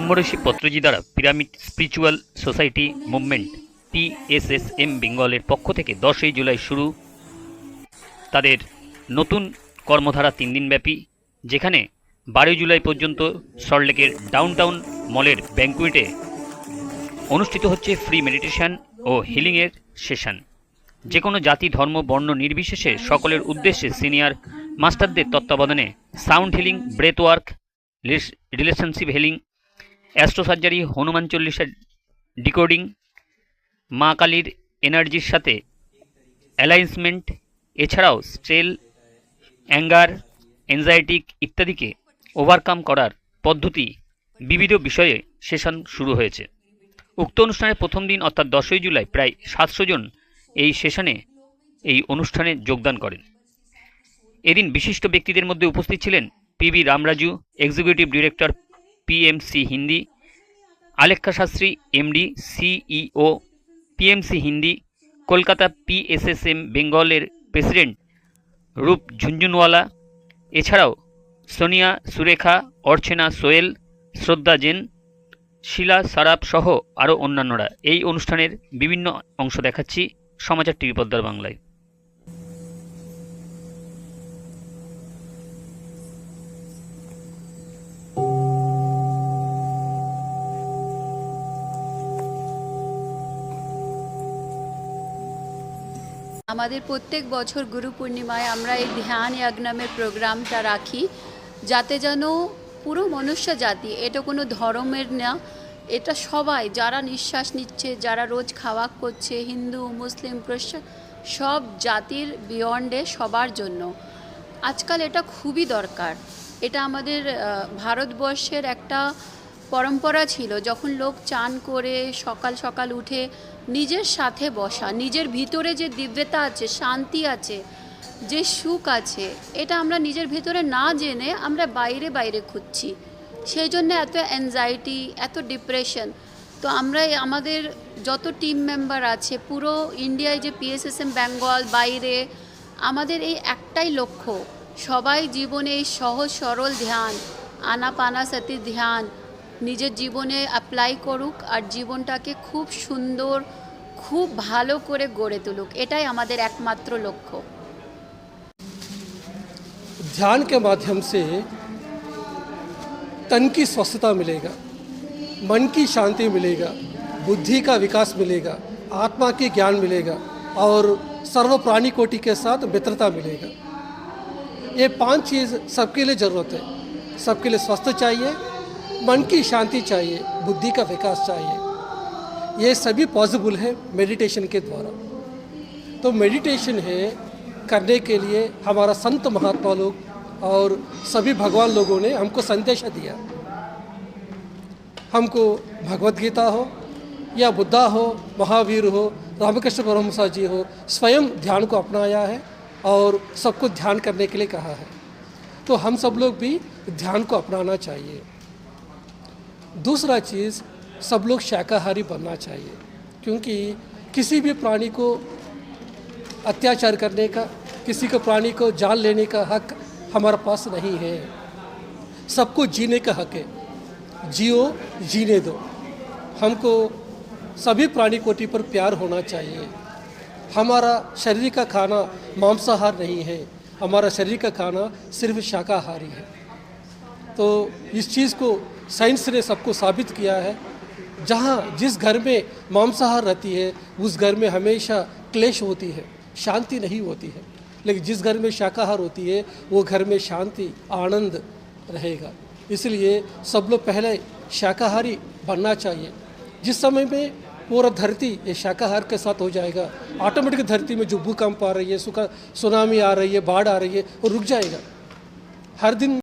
মহর্ষি পত্রজি দ্বারা pyramid spiritual society movement PSSM বেঙ্গলের পক্ষ থেকে দশই জুলাই শুরু। তাদের নতুন কর্মধারা তিন দিনব্যাপী যেখানে বারোই জুলাই পর্যন্ত সল্টলেকের ডাউনটাউন মলের ব্যাঙ্কুয়েটে অনুষ্ঠিত হচ্ছে ফ্রি মেডিটেশন ও হিলিংয়ের সেশন। যে কোনো জাতি, ধর্ম, বর্ণ নির্বিশেষে সকলের উদ্দেশ্যে সিনিয়র মাস্টারদের তত্ত্বাবধানে sound healing breath work relationship healing astro surgery Hanuman চল্লিশের ডিকোডিং, মা কালীর এনার্জির সাথে অ্যালাইন্সমেন্ট এছাড়াও স্ট্রেল, অ্যাঙ্গার, এনজাইটিক ইত্যাদিকে ওভারকাম করার পদ্ধতি বিবিধ বিষয়ে সেশন শুরু হয়েছে। উক্ত অনুষ্ঠানের প্রথম দিন অর্থাৎ দশই জুলাই প্রায় সাতশো জন এই সেশনে এই অনুষ্ঠানে যোগদান করেন। এদিন বিশিষ্ট ব্যক্তিদের মধ্যে উপস্থিত ছিলেন P B Ramaraju, executive director PMC Hindi Alekhya Shastri MD CEO PMC Hindi Kolkata PSSM বেঙ্গলের প্রেসিডেন্ট রূপ ঝুনঝুনওয়ালা এছাড়াও সোনিয়া সুরেখা অর্চনা সোয়েল শ্রদ্ধা জেন শিলা সারাপ সহ আরও অন্যান্যরা। এই অনুষ্ঠানের বিভিন্ন অংশ দেখাচ্ছি সমাচার টিভি পদ্মার বাংলায়। আমাদের প্রত্যেক বছর গুরু পূর্ণিমায় আমরা এই ধ্যান ইয়াগনামের প্রোগ্রামটা রাখি, যাতে যেন পুরো মনুষ্য জাতি, এটা কোনো ধর্মের না, এটা সবাই, যারা নিঃশ্বাস নিচ্ছে, যারা রোজ খাওয়া করছে, হিন্দু, মুসলিম সব জাতির বিয়ন্ডে সবার জন্য। আজকাল এটা খুবই দরকার। এটা আমাদের ভারতবর্ষের একটা পরম্পরা ছিল যখন লোক চান করে সকাল সকাল উঠে নিজের সাথে বসা, নিজের ভিতরে যে দিব্যতা আছে, শান্তি আছে, যে সুখ আছে, এটা আমরা নিজের ভিতরে না জেনে আমরা বাইরে বাইরে খুঁজছি। সেই জন্য এত অ্যাংজাইটি এত ডিপ্রেশন তো আমরা আমাদের যত টিম মেম্বার আছে, পুরো ইন্ডিয়ায় যে পিএসএসএম বেঙ্গল বাইরে, আমাদের এই একটাই লক্ষ্য, সবাই জীবনে এই সহজ সরল ধ্যান, আনাপানাসাতি ধ্যান নিজের জীবনে অ্যাপ্লাই করুক আর জীবনটাকে খুব সুন্দর খুব ভালো করে গড়ে তুলুক এটাই আমাদের একমাত্র লক্ষ্য ध्यान के माध्यम से तन की स्वस्थता मिलेगा मन की शांति मिलेगा बुद्धि का विकास मिलेगा आत्मा की ज्ञान मिलेगा और सर्व प्राणी कोटि के साथ मित्रता मिलेगा ये पांच चीज़ सबके लिए ज़रूरत है सबके लिए स्वस्थ चाहिए मन की शांति चाहिए, बुद्धि का विकास चाहिए। ये सभी पॉसिबल है मेडिटेशन के द्वारा। तो मेडिटेशन है करने के लिए हमारा संत महात्मा लोग और सभी भगवान लोगों ने हमको संदेश दिया। हमको भगवत गीता हो या बुद्धा हो, महावीर हो, रामकृष्ण परमहंसा जी हो, स्वयं ध्यान को अपनाया है और सबको ध्यान करने के लिए कहा है। तो हम सब लोग भी ध्यान को अपनाना चाहिए। दूसरा चीज़, सब लोग शाकाहारी बनना चाहिए, क्योंकि किसी भी प्राणी को अत्याचार करने का, किसी को प्राणी को जान लेने का हक हमारे पास नहीं है। सबको जीने का हक है। जियो, जीने दो। हमको सभी प्राणी कोटि पर प्यार होना चाहिए। हमारा शरीर का खाना मांसाहार नहीं है। हमारा शरीर का खाना सिर्फ़ शाकाहारी है। तो इस चीज़ को साइंस ने सबको साबित किया है। जहाँ जिस घर में मांसाहार रहती है, उस घर में हमेशा क्लेश होती है, शांति नहीं होती है। लेकिन जिस घर में शाकाहार होती है, वो घर में शांति, आनंद रहेगा। इसलिए सब लोग पहले शाकाहारी बनना चाहिए। जिस समय में पूरा धरती ये शाकाहार के साथ हो जाएगा ऑटोमेटिक धरती में जो भूकंप आ रही है, सुखा सुनामी आ रही है, बाढ़ आ रही है, वो रुक जाएगा। हर दिन